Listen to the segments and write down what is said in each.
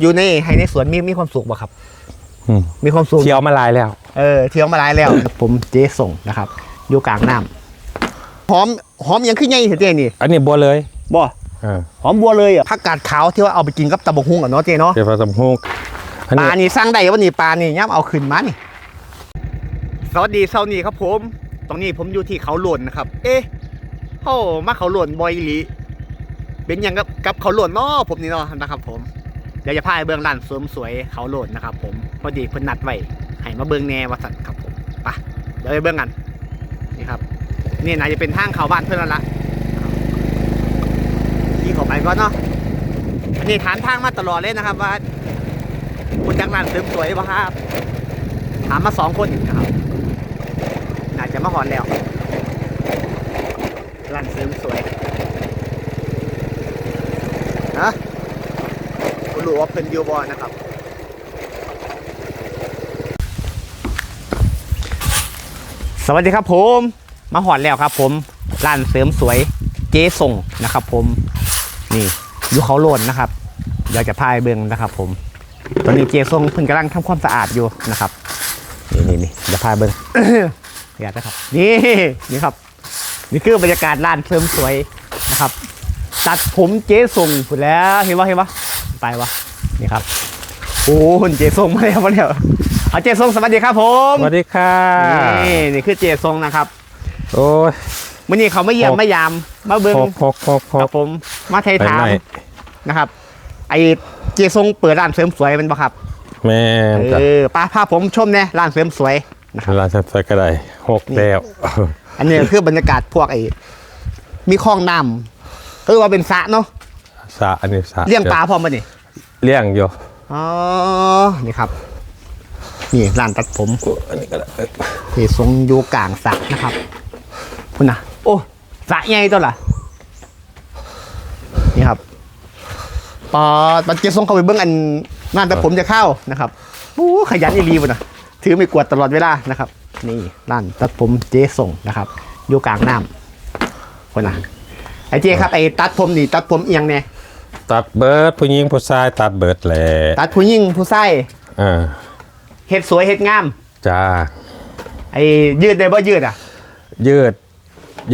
อยู่ในให้ในสวนมีมีความสุขบ่ครับ อืมมีความสุข เที่ยวมาหลายแล้ว เออเที่ยวมาหลายแล้ว ผมเจ๊ส่งนะครับ อยู่กลางน้ำหอมหอมยังขึ้นใหญ่เถอะเจ๊นี่อันนี้บัวเลยบ่เออหอมบัวเลยอะผักกาดขาวที่ว่าเอาไปกินกับตะบกฮุ่งอะเนาะเจ๊เนาะเดี๋ยวผสมฮกอันปลานี้นี่สร้างได้วันนี้ปลานี่ย่ำเอาขึ้นมานี่สวัสดีเช้านี้ครับผม ตรงนี้ผมอยู่ที่เขาหล่นนะครับ เอ๊ะโอ้มาเขาหล่นบอยอีหลีเป็นอย่างกับกับเขาหล่นเนาะผมนี่เนาะนะครับ ผม เดี๋ยวจะพาไปเบื้องร้านเสริมสวยเขาหล่นนะครับผมพอดีเพิ่นนัดไว้ให้มาเบื้องแนวสัตว์ครับผมปะเดี๋ยวไปเบื้องกันนี่ครับนี่น่าจะเป็นทางเขาบ้านเพื่อนละขี่ข้าไปก่อนเนาะนี่ถามทางมาตลอดเลยนะครับ ว่าคุณจักรร้านเสริมสวยป่ะครับถามมาสองคนนะครับน่าจะมาหอนแล้วร้านเสริมสวยนะ รู้ว่าเป็นยูบอนะครับสวัสดีครับผม มาหอนแล้วครับ ผมร้านเสริมสวยเจ๊ส่งนะครับ ผมนี่อยู่เขาโลนนะครับอยากจะพายเบิงนะครับ ผม ตอนนี้เจทรงเพิ่งกำลังทำความสะอาดอยู่นะครับนี่นี่นี่เดี๋ยวพาเบิงอยากนะครับ นี่นี่ครับ นี่คือบรรยากาศร้านเสริมสวยนะครับ ตัดผมเจ๊ทรงพูดแล้วเห็นปะเห็นปะ ไปวะนี่ครับโอ้โหเจ๊ทรงมาแล้วมาแล้วเอาเจ๊ทรงสวัสดีครับผมสวัสดีค่ะนี่นี่คือเจ๊ทรงนะครับ โอ้ยมื่อนี้เขาไม่เยี่ยมโอ้ไม่ยามมาเบิ้งพกพกพกพครักบผมมาไทยไปถามไหนนะครับ ไอเจทรงเปิดร้านเสริมสวยเป็นปะครับแม่นจ้ะเออป้าพาผมชมเนี่ยร้านเสริมสวยนะครับร้านสับสก็ได้หกแล้วอันนี้คือบรรยากาศพวกไอมีคลองน้ำคือว่าเป็นสระเนาะ สระอันนี้สระเลี้ยงปลาพร้อมปะนี่เลี้ยงอยู่อ๋อนี่ครับ นี่ร้านตัดผมอันนี้ก็ได้เจทรงอยู่กลางสระนะครับคุณนะโอ้สระใหญ่ตัวล่ะนี่ครับปอปัจเจทรงเข้าไปเบิ้งอันร้านตัดผมจะเข้านะครับโอ้ขยันอีรีบ่นะถือไม่กวาดตลอดเวลานะครับ นี่ร้านตัดผมเจส่งนะครับ อยู่กลางน้ำคนนะ ไอ้เจครับไอ้ตัดผมนี่ตัดผมเอียงเนี่ยตัดเบิร์ดผู้หญิงผู้ชายตัดเบิร์ดแหละตัดผู้หญิงผู้ชายอ่าเฮ็ดสวยเฮ็ดงาม จ้า ไอ้ยืดได้บ่ยืดอะ ยืด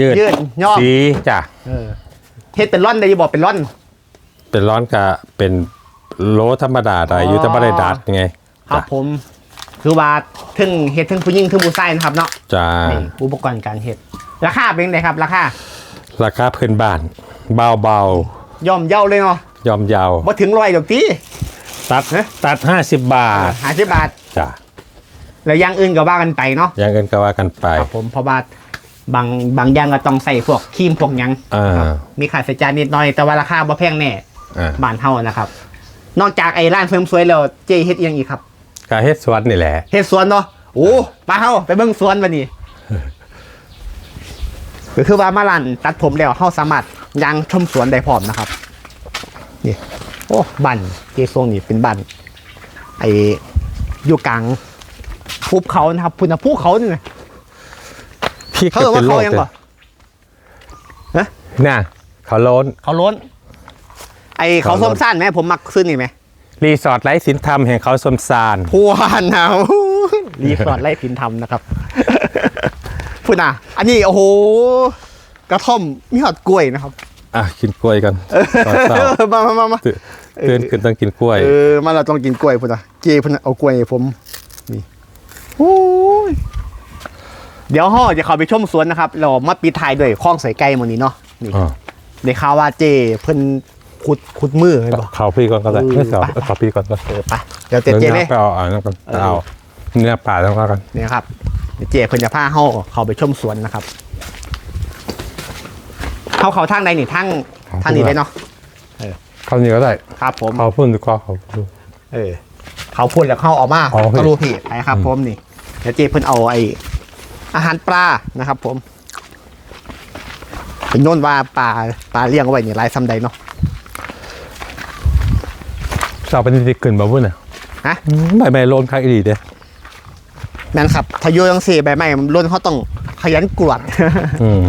ยืดยืดย่อ สีจ้ะเออเฮ็ดเป็นร่อนได้อยังบอกเป็นร่อน เป็นร้อนกะเป็นโลธรรมดาได้อ๋อออยุทธบริดัดไงครับจ้ะผมคือว่าถึงเฮ็ดถึงผู้หญิงถึงผู้ชายนะครับเนาะจ้านี่อุปกรณ์การเฮ็ดราคาเป็นไงครับราคา ราคาพื้นบ้านเบาเบาย่อมเยาเลยเนาะๆยอมเยาวบ่ถึงร้อยดอกตีตัดเอ๊ะตัดห้าสิบบาทหาสิบบาทจ้ะแล้วอย่างอื่นก็ว่ากันไปเนาะอย่างเงินก็ว่ากันไปครับผมเพราะว่าบางบางอย่างก็ต้องใส่พวกครีมพวกหยังอ่าครับมีค่าใช้จ่ายนิดหน่อย แต่ว่าราคาบ่แพงแน่อ่าบ้านเฮานะครับ นอกจากไอ้ร้านเสริมสวยแล้วเจเฮ็ดอีหยังอีกครับกาเฮ็ดสวนนี่แหละเฮ็ดสวนเนาะโอ้ป้าเฮาไปเบิ่งสวนวันนี้ ก็คือว่ามาร้านตัดผมแล้วเฮาสามารถยังชมสวนได้พร้อมนะครับนี่โอ้บ้านเจทรงนี่เป็นบ้านไอ้อยู่กลางภูเขานะครับพุ่นนะภูเขานี่นะพี่เขาก็เรียกเป็ว่านโรเขาคยังเลบ่ยน่ะเขาโล้นเขาล้น ไอ้เขาเขาล้นส้มซ่านไหมผมมักซื้อนี่ไหมรีสอร์ทไร้สินธรรมแห่งเขาสมซานพัวหนาวรีสอร์ทไล่พินทำนะครับ พูดนะอันนี้โอ้โหกระท่อมมีหอดกล้วยนะครับ อะกินกล้วยกันตอนเช้ามามามามาตื่นตื่นขึ้นต้องกินกล้วย เออมาเราต้องกินกล้วยพูดนะเจพูดนะเอากล้วยให้ผมนี่โอ้ยเดี๋ยวห่อจะเข้าไปชมสวนนะครับเรามาปิดท้ายด้วยคลองใส่ไก่หมดนี้เนาะนี่อ๋อได้ข่าวว่าเจเพิ่นขุดขุดมือเลยบอกเขาพี่ก่อนก็ได้เออไม่เขาไปเขาพี่ก่อนก็เออไปเดี๋ยวเจเจเลยไปเอาอ่านั่นก่อนเอาเนื้อปลาต้องกันนี่ครับ เดี๋ยวเจเพิ่นจะพาเฮาเข้าไปชมสวนนะครับเขาเขาทางใดนี่ทางทางนี้เลยเนาะเขานี่ก็ได้ ครับผมเขาพุ่นดีกว่าเขาพุ่นเออ เขาพูดแล้วเข้าออกมาอ๋อโอเคก็รู้ผิดไปครับ ผมนี่เดี๋ยวเจเพิ่นเอาไออาหารปลานะครับ ผมเป็นโน่นว่าปลาปลาเลี้ยงเอาไว้นี่หลายซ้ำใดเนาะสาวเป็นติขึ้นมาพุ่นน่ะฮะอืมใบไม้โลนข้างอีดีเด้ แม่นครับถ้าโยยังเสีใบไม้มันล้นเขาต้องขยันกรวดอืม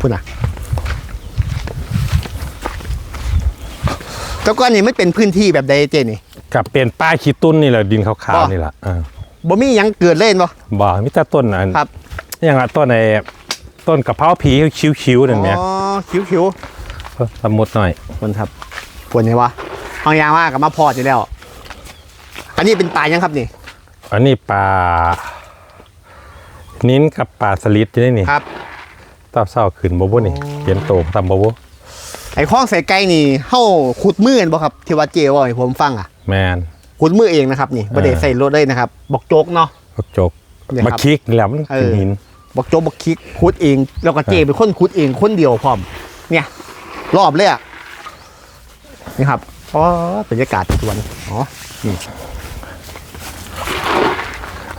พูดนะแล้วก็นี่ไม่เป็นพื้นที่แบบใดเจนี่ กับเป็นป้ายขี้ตุ้นนี่แหละดินขาวบ่ ๆนี่แหละอ่าบ่มีหยังเกิดเล่นบ่ บ่มีแต่ต้นอันครับ อย่างละต้นไอ้ต้นกะเพราผีคิ้วๆนั่นแหละอ๋อคิ้วคิ้วสมมุติหน่อย ๆคนครับปวดไงวะเอายางว่ากับมาพอดอยู่แล้ว อันนี้เป็นปลายังครับนี่ อันนี้ปลานิ้นกับปลาสลิดอยู่นี่นี่ครับตอบเศร้าขึ้นบ่บ่นี่เปลี่ยนโตตามบ่บ่ไอ้ข้องใส่ไก่นี่เฮาขุดมือเห็นบ่ครับที่ว่าเจว่าให้ผมฟังอะ แมนขุดมือเองนะครับ นี่บ่ได้เออใส่รถเลยนะครับบอกโจกเนาะบักจกเนี่ยครับบักคิกนี่แหล้วมันเอเป็นอหินบอกโจกบอกคิกขุดเองแล้วก็เจเป็นคนขุดเองคนเดียวพร้อม เนี่ย รอบเลยอะนี่ครับอ๋อบรรยากาศสวนอ๋ออัน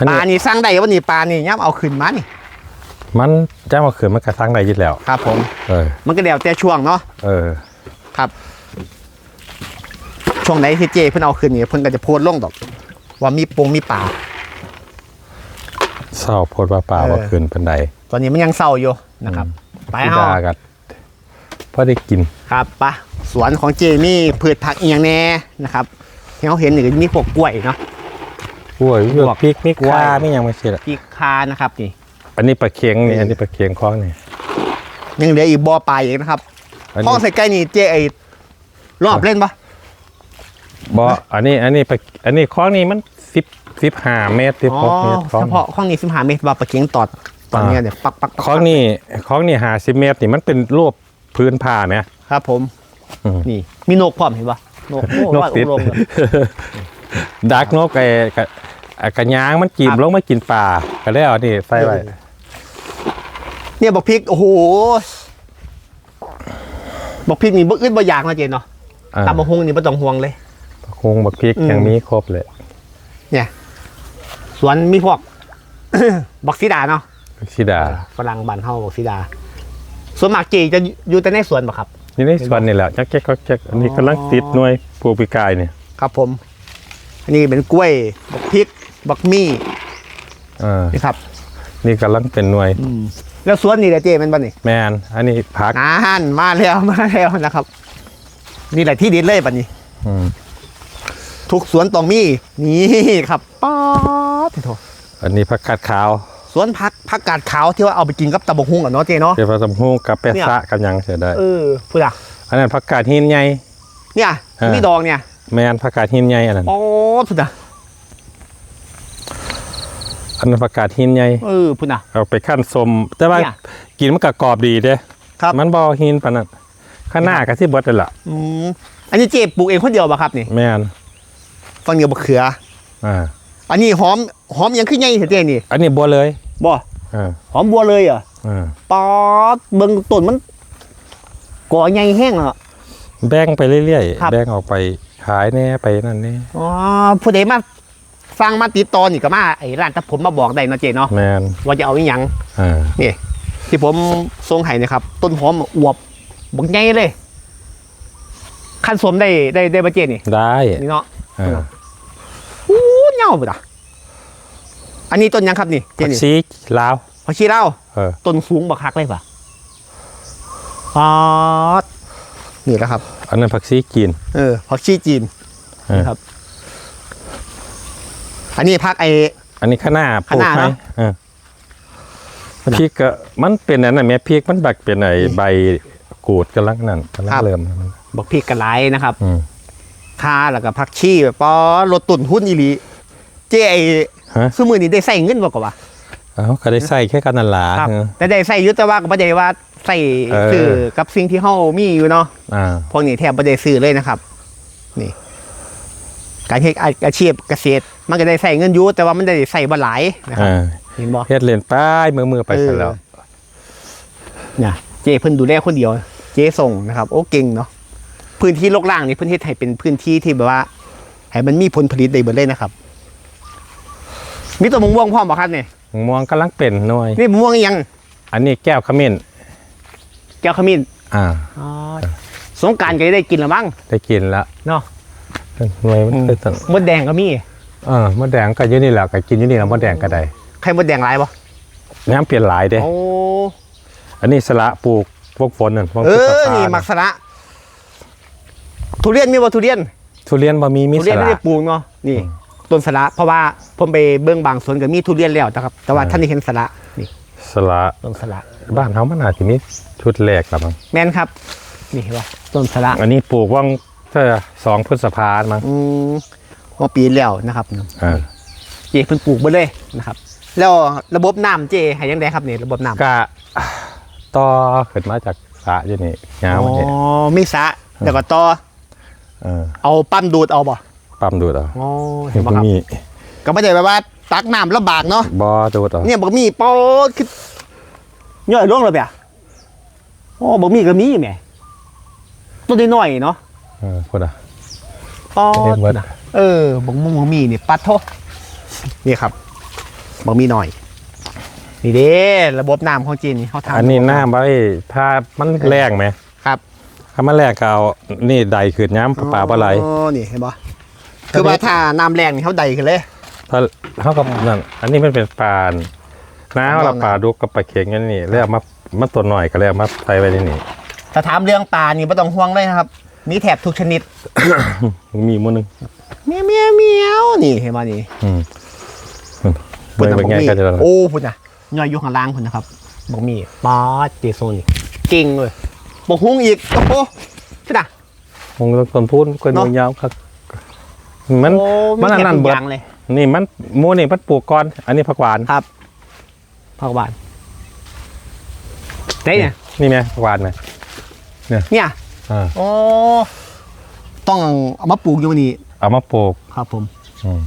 ปนี้ลานี่สร้างได้ว่านี่ปลานี่ย่ำเอาขึ้นมานี่มันจ้ามาเขือมันกระซังได้อยิดแล้ว ครับ ผม เออ มันก็เดี๋ยวแต่ช่วงเนาะ เออ ครับ ช่วงไหนที่เจเพิ่นเอาขึ้นนี่เพิ่นก็จะโพสต์ลงดอก ว่ามีปงมีป่าเศร้าโพดว่าป่าเออว่าขึ้นเป็นใดตอนนี้มันยังเศร้าอยู่นะครับ ไปพี่เฮาดากัดพอได้กิน ครับปะสวนของเจมี่พืชผักเอียงแน่นะครับที่เขาเห็นนี่ก็มีพวกกล้วยเนาะก ล้วยมีพวกพริกมีกล้วยข่ามีหยังไม่ใช่ละพริกคานะครับนี่อันนี้ปลาเค็งนี่เอออัอันนี้ปลาเค็งคล้องนี่ยังเหลืออีกบ่อปลาอีกนะครับอันห้องนี้ใส่ใกล้นี่เจไอรอบเล่นปะบ่อันนี้อันนี้ปลาอันนี้คล้องนี่มันสิบสิบห้าเมตรสิบอ๋อหกเมตรคล้องเฉพาะห้องนี้สิบห้าเมตรว่าปลาเค็งตอดตอนเนี้ยเดี๋ยวปักปักปักคล้องนี่คล้องนี่ห้าสิบเมตรนี่มันเป็นรูปพื้นผ้าเนี่ย ครับ ผม อืม นี่ มีนกพร้อมเห็นปะนกโอ้นกว่าติดอุดมเลยดักนกไอ้กะ ไอ้กระยางมันกินครับ ลงมากินปลาก็ได้เอานี่ใส่ไว้เนี่ยบอกพริก โอ้โหบอกพริกนี่บ่อึดบ่อยากนะเจนเนาะอ่าตำมะฮุงนี่บ่ต้องห่วงเลย คงบักพริกอืมยังมีครบเลยเนี่ย สวนมีพวก บักซีดาเนาะชิดาฝรั่งบ้านเฮาบักซีดาส่วนมากเจจะอยู่แต่ในสวนปะครับ นี่ในสวนนี่แหละจักแจ๊กก็แจ๊กอันนี้กำลังติดหน่วยปูปีกายเนี่ยครับผม อันนี้เป็นกล้วยบักพริก บักมี่อ่านี่ครับนี่กำลังเป็นหน่วยแล้วสวนนี่แหละเจมันบ้านี่แมนอันนี้พักนานมาแล้วมาแล้วนะครับนี่แหละที่ดินเลยบัดนี้ อืมทุกสวนต้องมีนี่ครับป๊อดโถอันนี้ผักกาดขาวสวนผักผักกาดขาวที่ว่าเอาไปกินกับตะบกฮุงอะเนาะเจเนาะเดี๋ยวผสมหูกับเป็ดเนี่ยซะกับหยังเสียได้ เออพูดอะอันนั้นผักกาดหินใหญ่ เนี่ยเออ มีดองเนี่ยแมนผักกาดหินใหญ่อันนั้น อ๋อพูดอะ อันนั้นผักกาดหินใหญ่เออพูดอะ เอาไปขั้นสมแต่ว่าเนี่ย กินมันก็กรอบดีเด้ครับมันบ่หินปานนั้นข้างหน้าก็สิเบิดนั่นล่ะอืมอันนี้เจปลูกเองคนเดียวป่ะครับนี่แมนฟังเดียวบะเขือ อ่าอันนี้หอมหอมยังขึ้นใหญ่เถอะเจนี่อันนี้บัวเลยบ่อ่าหอมบัวเลยเหรออ่าป๊อดเบิ่งต้นมันก่อใหญ่แห้งอะแบ่งไปเรื่อยครับ ๆแบ่งออกไปขายแน่ไปนั่นนี่อ๋อผู้ใดมา ฟังมาติดต่อนี่ก็มาไอ้ร้านตัดผมมาบอกได้เนาะเจเนาะแมนว่าจะเอาอีหยังอ่านี่ที่ผมทรงไห้นะครับ ต้นหอมอวบบักใหญ่เลยขั้นสวมได้ได้ได้บะเจนี่ได้นี่เนาะอ่าอู้เหงาบ่ดะอันนี้ต้นหยังครับนี่เจผักนี่ชีลาว ผักชีเล่าวเออ ต้นสูงบักคักเลยป่ะป๊อดนี่แหละครับ อันนั้นผักชีจีนเออผักชีจีนเออ นะครับ อันนี้พักไอ อันนี้ข้างหน้าปลูกข้างหไหมน้าเนอะ เออพริกก็มันเป็นอันนั้นแม่พริกมันบักเป็นไอ้ใบกูดกำลังนั่นกำลังเริ่มบักพริกกระไรนะครับอืมคาแล้วก็ผักชีแบบปอลดตุนหุ้นอีหลีเจ๊ไอฮะสมือนี้ได้ใส่เงินบ่กว่าเอ้าก็ได้ใส่แค่กันนั่นล่ะครับ เออ แต่ได้ใส่อยุแต่ว่าก็บ่ได้ว่าใส่เออ ซื้อกับสิ่งที่เฮามีอยู่เนาะอ่าพวกนี้แทบบ่ได้ซื้อเลยนะครับ นี่ การเฮ็ดอาชีพเกษตร มันก็ได้ใส่เงินอยู่แต่ว่ามันได้ใส่บ่หลายนะครับอ่าเห็นบ่เฮ็ดเล่นไป้ายมือมือๆไปเออซะแล้วเนี่ยเจเพิ่นดูแลคนเดียว เจส่งนะครับ โอ้เก่งเนาะพื้นที่โลกล่างนี่เพิ่นเฮ็ดให้เป็นพื้นที่ที่แบบว่าให้มันมีผลผลิตได้เบิดเลยนะครับ มีตัวมะม่วงพร้อมบ่ครับเนี่ยม่วงกำลังเป็นหน่วยนี่มะม่วงอีหยัง อันนี้แก้วขมิ้นแก้วขมิ้นอ่าสงกรารก็จะได้กินละมั้งได้กินแล้วเนาะ หน่วยมันคือตั้งมดแดงก็มีเออมดแดงก็อยู่นี่แหละก็กินอยู่นี่แล้วมดแดงก็ได้ไข่มดแดงหลายบ่น้ำเปลี่ยนหลายเด้ โอ้อันนี้สละปลูกพวกฝนนั่นพวกเอพฤษอภานี่มักสระทุเรียนมีบ่ทุเรียน ทุเรียนบ่มีมีทุสเรียนไม่ละ ได้ปลูกเนาะนี่ ต้นสละเพราะว่าผมไปเบื้องบางสวนก็มีทุเรียนแล้วนะครับ แต่ว่าอ่า ท่านนี่เห็นสละนี่สละต้นสละบ้านเฮามันอาจสิมีชุดแรกละมั้งแม่นครับ นี่เห็นป่ะต้นสละอันนี้ปลูกว่าง เท่าสองพฤษภามั้งอืมว่าปีแล้วนะครับอ่าเจเพิ่งปลูกไปเลยนะครับ แล้วระบบน้ำเจให้ยังไงครับเนี่ยระบบน้ำก็ต่อขึ้นมาจากสระอยู่นี่ยาวอ๋มาเนี่ยอมีสระแล้วก็ต่อเออเอาปั๊มดูดเอาบ่ปั๊มดูดเอาอ๋อเห็เห็นนป่ะครับมีก็ไม่ได้แบบว่าตักน้ำลำบากเนาะบ่ดูดเอาเนี่ยบักมี่ปอดคือย่อยล่วงเลยเปียโอ้บักมี่ก็มีแหม่ตัวน้อยๆเนาะ เออพูดอะปอเรียดกว่าเออบักมุงบักมี่นี่ปัดโทนี่ครับบักมี่หน่อย นี่เด้ระบบน้ำของจีนนี่เขาทำอันนี้หน้าไว้ถ้ามันแรงไหมครับถ้ามันแรงก็เอานี่ใดขึ้นย้ำปลาปลาไหลอ๋อนี่เห็นปะคือว่าถ้าน้ำแรงนี่เขาใดขึ้นเลยถ้าเท่ากับนั่นอันนี้มันเป็นปลาน้าลองเรานะปลาดุกกับปลาเค็งกันนี่แล้วเอามามันตัวหน่อยก็แล้วเอามาใส่ไว้ในนี่ถ้าถามเรื่องปลานี่ไม่ต้องห่วงเลยนะครับ มีแถบทุกชนิด มีมือหนึงเมียวเมียวเมียวนี่เห็นปะนี่อืมพุ่เป็นนะเป็นไงบักมี่ก็จะโอ้พุ่นนะย่อยอยู่ข้างล่างพุ่นนะครับบักมี่ปาดเจโซนี่เก่งเลยบักฮุ้งอีกโอ้โหใช่ปะคงต้องคนพูดคนเนอะยาวครับ มัน โอ้มันอันนั้นแถบทุเบิกดอย่างเลย นี่มันหมูนี่มันปลูกก่อน อันนี้ผักหวานครับผักหวานได้เนี่ยนี่ไงผักหวานไหมเนี่ย อ่า โอ้ต้องเอามาปลูกอยู่นี่เอามาปลูกครับผม อืม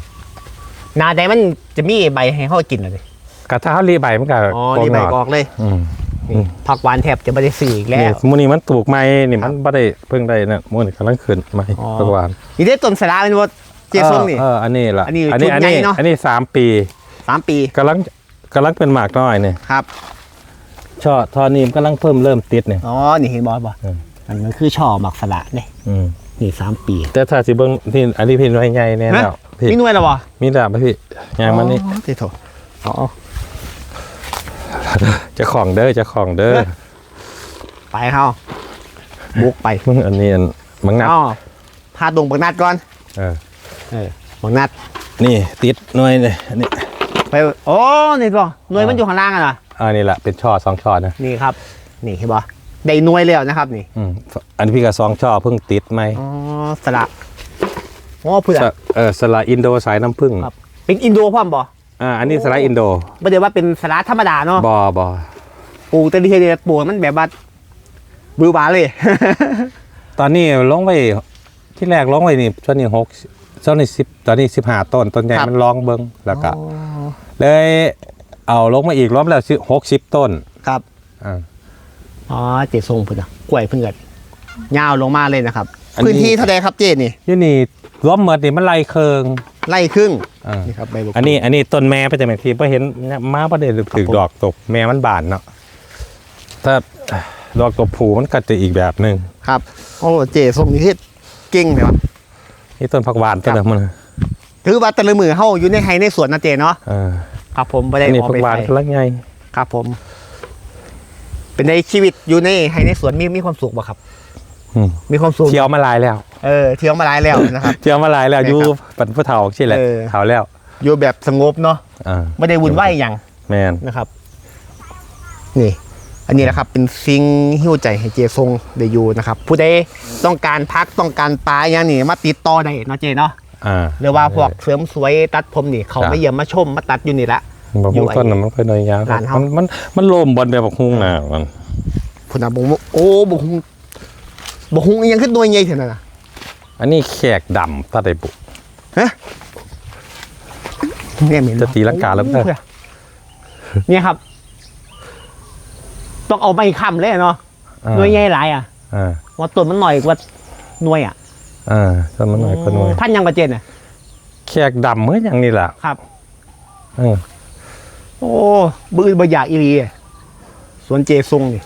นาใดมันจะมีใบให้เขากินเลยกระทะรีใบมันก็อ๋อโกนี่งใบหนอดออกเลยอืมนี่ผักหวานแทบจะไม่ได้สีอีกแล้นี่ว มูนี่มันปลูกไม้นี่มันไม่ได้เพิ่งได้นะมูนี่กำลังขึ้นไม้อ๋อผักหวานนี่ได้ต้นสาระเป็นว่าเจส้มนี่ เออเอออันนี้ล่ะอันนี้อันนี้จุดอันใหญ่นี้เนอะ อันนี้สามปีสามปีกำลังกำลังเป็นหมากน้อยเนี่ยครับ ช่อทอนี้มันกำลังเพิ่มเริ่มติดเนี่ย อ๋อ นี่เห็นบอสบอเออ อันนี้คือช่อหมักสละเนี่ยอืมนี่สามปี แต่ถ้าสิเบิ้งที่อันนี้พี่น้อยใหญ่แน่แล้วพี่มีหน่วยแล้วบอมีแล้วไหมพี่ยางมันนี่อ๋อติโถอ๋อเจะของเด้อเจะของเด้อไปเข้าบุกไปมึงอันนี้อันมังนัดอ๋อพาดงบักนัดก่อน เออเออบักนัด นี่ติดหน่วยเลยอันนี้ไปโอ้นี่บอหน่วยมันอยู่ข้างล่างอะเหรออันนี้แหละเป็นช่อสองช่อนะนี่ครับ นี่เห็นบอ ได้หน่วยแล้วนะครับนี่อืมอันนี้พี่กับสองช่อเพิ่งติดไหมอ๋อสละอ๋อเพื่อสะเออสละอินโดสายน้ำผึ้งครับ เป็นอินโดพร้อมบออ่าอันนี้สละอินโดไม่ได้ว่าเป็นสละธรรมดาเนาะบอบอปลูกแต่ดีเดียวปลูกมันแบบว่าบือบาเลย ตอนนี้ลงไว้ที่แรกลงไว้นี่ช่วงนี้หกช่วงนี้สิบตอนนี้สิบห้าต้นต้นใหญ่ครับ มันร้องเบิ้งแล้วก็อ๋อเลยเอาลงมาอีกรอบแล้วหกสิบต้นครับ อ่า อ๋อเจทรงเพื่อนอะกล้วยเพื่อนยาวลงมาเลยนะครับอันนี้ พื้นที่เท่าใดครับเจนี่ยี่นี่รวมหมดนี่มันไล่เคิงไล่ครึ่งอ่านี่ครับใบบุกอันนี้อันนี้ต้นแม่ไปจากไหนทีพอเห็นม้าประเดี๋ยวถือผมดอกตกแม่มันบานเนาะถ้าดอกตกผูมันก็จะอีกแบบหนึ่งครับโอ้เจทรงนี่คือเก่งเลยวะ นี่ต้นผักหวานต้นครันึบงมันถือว่าแต่ละมือเฮาอยู่ในไฮในสวนนะเจเนาะเออครับผมไม่ได้อันนี้ออกผัไปกหวานใส่แล้วไงครับผม เป็นในชีวิตอยู่ในไฮในสวนมีมีความสุขบ่ครับ อืมมีความสุขเที่ยวมาหลายแล้ว เออเที่ยวมาหลายแล้วนะครับ เที่ยวมาหลายแล้วใช่อยู่ครับปันผู้เฒ่าใช่แหละเออ เฒ่าแล้วอยู่แบบสงบเนาะอ่าไม่ได้วุ่นวายอย่างแมนนะครับ นี่ อันนี้นะครับ เป็นสิ่งหิ้วใจให้เจทรงได้อยู่นะครับ ผู้ใดต้องการพักต้องการปลาอย่างนี้มาติดต่อได้เนาะเจเนาะ อ่า หรือว่าพวกเสริมสวยตัดผมนี่เขาครับ ไม่เยี่ยมมาชมมาตัดอยู่นี่ละ บอกอยู่ว่าต้นน่ะมันค่อยน้อยยาวร้านเฮามั มันมันมันโลมบอลแบบบักฮุ้งน่ะมันพุ่นนะบงโอ้บงฮุงบงฮุงอิหยังขึ้นตัวใหญ่เท่านั้นนะอันนี้แขกดำถ้าได้บุกเนี่ยเห็นจะตีลังกาแล้วเปล่าโอ้ยเนี่ยครับ ต้องเอาไม้ค้ำเลยเนาะอ่าหน่วยใหญ่หลายอะอ่าว่าต้นมันหน่อยกว่าหน่วยอะอ่าต้นมันหน่อยก็น้อย พันยังประเจนอะแขกดำเมื่ออย่างนี้แหละครับ เออ โอ้บือบอยากอีรีอะสวนเจทรงนี่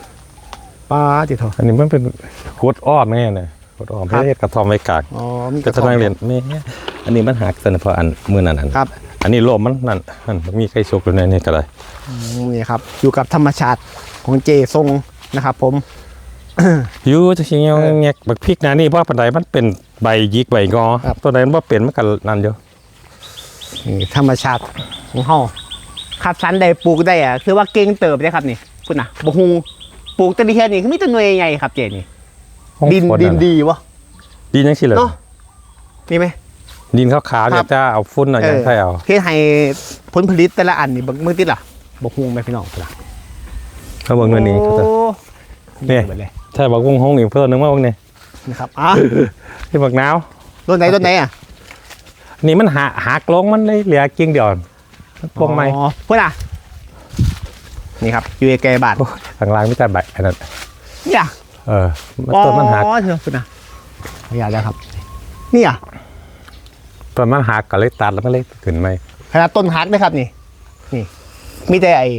ป้าจิเถอะอันนี้มันเป็นโคดอ้อมแน่เลยโคดอ้อมครับไม่ได้กระทอมไว้กากอ๋อมีก็จะนั่งเรียนนี่อันนี้มันหักแต่เพราะอันมือนั่นอันครับ อันนี้โลมมันนั่นนั่นมีไก่สุกอยู่ในนี่ก็เลยอืมนี่ครับ อยู่กับธรรมชาติของเจทรงนะครับ ผม อยู่จะสิเงี้ยเงี้ยบักพริกนะนี่เพราะปันไดมันเป็นใบยิกใบงอครับ ตัวไหนมันบ่เป็นมันก็นั่นอยู่นี่ธรรมชาติของเฮา ขับสันได้ปลูกได้อะคือว่าเก่งเติบได้ครับนี่พุ่นน่ะบ่ฮู้ปลูกแตะดิเฮ็ดนี่คือมีแต่หน่วยใหญ่ๆครับเจนี่ ของดินคนดินน่ะดีวะ ดินยังสิเลยเนาะนี่ไหม ดินขาวๆครัเนี่ยบ จะเอาฟุ้นเอาอย่างเออใช่เอา เฮ็ดให้ผลผลิตแต่ละอันนี่เบิ่งมือติดล่ะบ่ฮู้ไหมพี่น้องพุ่นล่ะเขาเบิ่งเงินนี้เขาจะ โอ้เนี่ยเบิดเลยใช่บักวงห้องอีกเพิ่มนึงว่าบักเนี่ยนะครับอะที่บักนาวต้นไหนต้นไหนอะนี่มันหักหักลงมันเลยเหลือกิ่งเดียว มันพวงไม้อ๋อพุ่นน่ะ นี่ครับอยู่ใกล้ๆบ้านโอ้ยข้างล่างไม่แต่ใบอันนั้นเนี่ยเออมันต้นมันหักอ๋อเถอะพุ่นน่ะขออนุญาตแล้วครับเนี่ยต้นมันหักก็เลยตัดแล้วมันเลยขึ้นไหมขนาดต้นฮักนะครับนี่ นี่ มีแต่ไอ้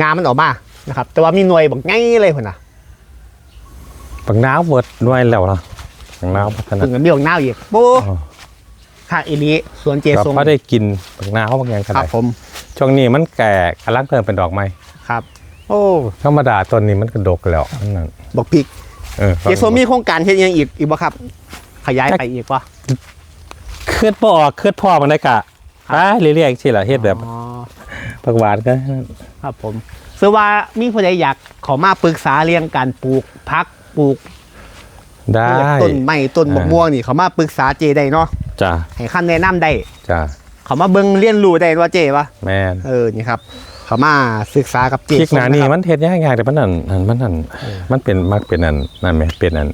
งามันออกมานะครับ แต่ว่ามีหน่วยบอกง่ายเลยพุ่นน่ะบักนาวเวิร์ดด้วยแล้วนะบักนาวพัฒนาถึงกับมีบอกหน้าวอีกโอ้ อ๋อค่ะอีลีสวนเจเราทรงพอได้กินบักนาวบางอย่างก็ครัได้บผมช่วงนี้มันแก่กำลังเริ่มเป็นดอกไม้ครับ โอ้ธรรมดาต้นนี้มันก็ดกแล้วนั่นบอกพริกเออเจทรงมีโครงการเฮ็ดอิหยังอีกอีกบ่ครับ ขยายไปอีกวะเคลื่อนพ่อออกเคลื่อนพ่อมันได้กะไปเรื่อยๆสิล่ะเฮ็ดแบบอ๋อผักหวานก็ครับผมซึ่งว่ามีผู้ใดอยากขอมาปรึกษาเรื่องการปลูกพักปลูก ได้ต้นไม้ต้นมะม่วงนี่เขามาปรึกษาเจได้เนาะจ้าให้คำแนะนำได้จ้าเขามาเบิ่งเรียนรู้ได้ว่าเจวะแมนเออนี่ครับ เขามาศึกษากับเจพริกหนานี่ส้ะครับมันเฮ็ดยากๆแต่มันนั่นนั่นมันนั่นมันเป็นมักเป็นนั่นนั่นแหมเป็นนั่น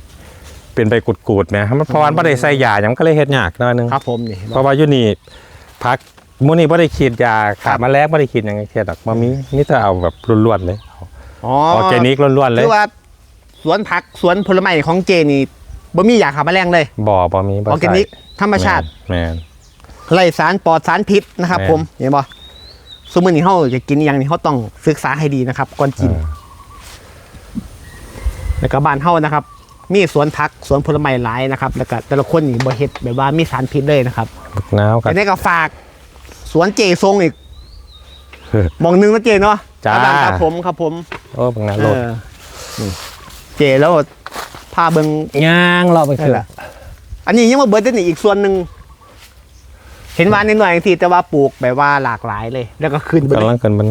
เป็นใบกุดๆแหมมันเพราะว่ามันบ่ได้ใส่ยาหยังมันก็เลยเฮ็ดยากหน่อยนึงครับผมนี่เพราะว่าอยู่นี่พักมื้อนี้บ่ได้ฉีดยาขาแมลงบ่ได้ฉีดหยังเฮ็ดดอกบ่มีมีแต่เอาแบบล้วนๆเลยอ๋อออร์แกนิกล้วนๆเลยคือว่า สวนผักสวนผลไม้ของเจนี่บ่มียาฆ่าแมลงเลยบ่บ่มีอบ่อร์แกนิกธรรมชาติ แม่นไร้สารปลอดสารพิษนะครับแม่น ผมเห็นบ่สมมุตินี่เฮาจะกินอหย่างนี้เฮาต้องศึกษาให้ดีนะครับ ก่อนเอกินอแล้วก็บ้านเฮานะครับ มีสวนผักสวนผลไม้หลายนะครับ แล้วก็แต่ละคนนี่บ่เฮ็ดแบบว่ามีสารพิษเลยนะครับบักนาวกัอันนนี้ก็ฝาก สวนเจทรงอีกหมองหนึงนะเจเนาะจ้า ครับผมครับผม โอ้บักนาวเอโลดอนี่ เจแล้วพาเบิงย่างเลาะไปนั่คืนอแหละอันนี้ยังมาเบิร์ดได้นี่อีกส่วนหนึ่งเห็นว่านิดหน่อยทีแต่ว่าปลูกแบบว่าหลากหลายเลย แล้วก็ขึ้นไปกำลังกันมัน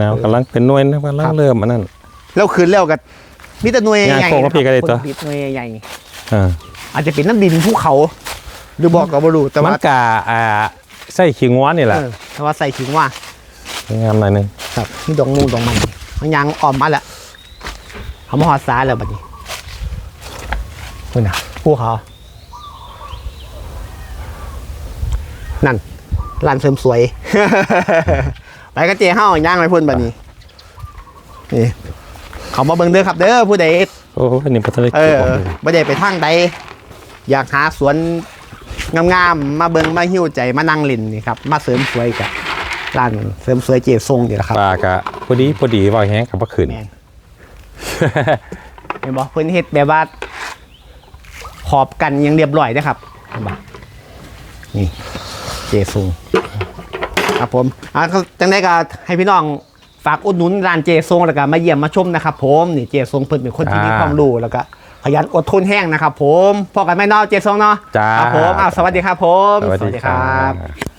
นาวกำลังเป็นหน่วยนะกำลังเริ่มอันนั้นแล้วขึ้นแล้วก็มีแต่หน่วยงานใหญ่โครงก็พี่ก็ได้ตัวผลผลิตหน่วยใหญ่อ่าอาจจะเป็นน้ำดินภูเขา หรือบอกกับบรูแต่มัว่านกะอ่าใส่ขิงว้านี่แหละเออแต่ว่าใส่ขิงว่างามหน่อยหนึงครับนี่ดองมูดองมันมันยังออมมาแล้ว เขามาหอดสาแล้วบัดนี้คุณน่ะภูเขา นั่นร้านเสริมสวย ไปกันเจ้าห้าย่างไปพุ่นบัดนี้ นี่ เขามาเบิ่งเด้อครับ เด้อผู้ใดโอ้อันนี้พัฒนาเอเกี่ยอวบ่ได้ไปทางใดอยากหาสวนงามๆมาเบิ่งมาหิ้วใจมานั่งเลินนี่ครับ มาเสริมสวยกับร้านเสริมสวยเจทรงนี่แหละครับปลากะพอดีพอดีว่าแห้งกับว่าขืนแม่น เห็นบ่เพิ่นเฮ็ดแบบว่าขอบกันอยังเรียบร้อยนะครับเห็นบ่นี่เจทรงครับผมอะก็จังไดก็ให้พี่น้องฝากอุดหนุนร้านเจทรงแล้วก็มาเยี่ยมมาชมนะครับผมนี่เจทรงเพิ่นเป็นคนที่มีความรู้แล้วก็ขยันอดทนแห้งนะครับผมพอกันไหมเนาะเจทรงเนาะจ้าครับผมอ้าวสวัสดีครับผม สวัสดีครับ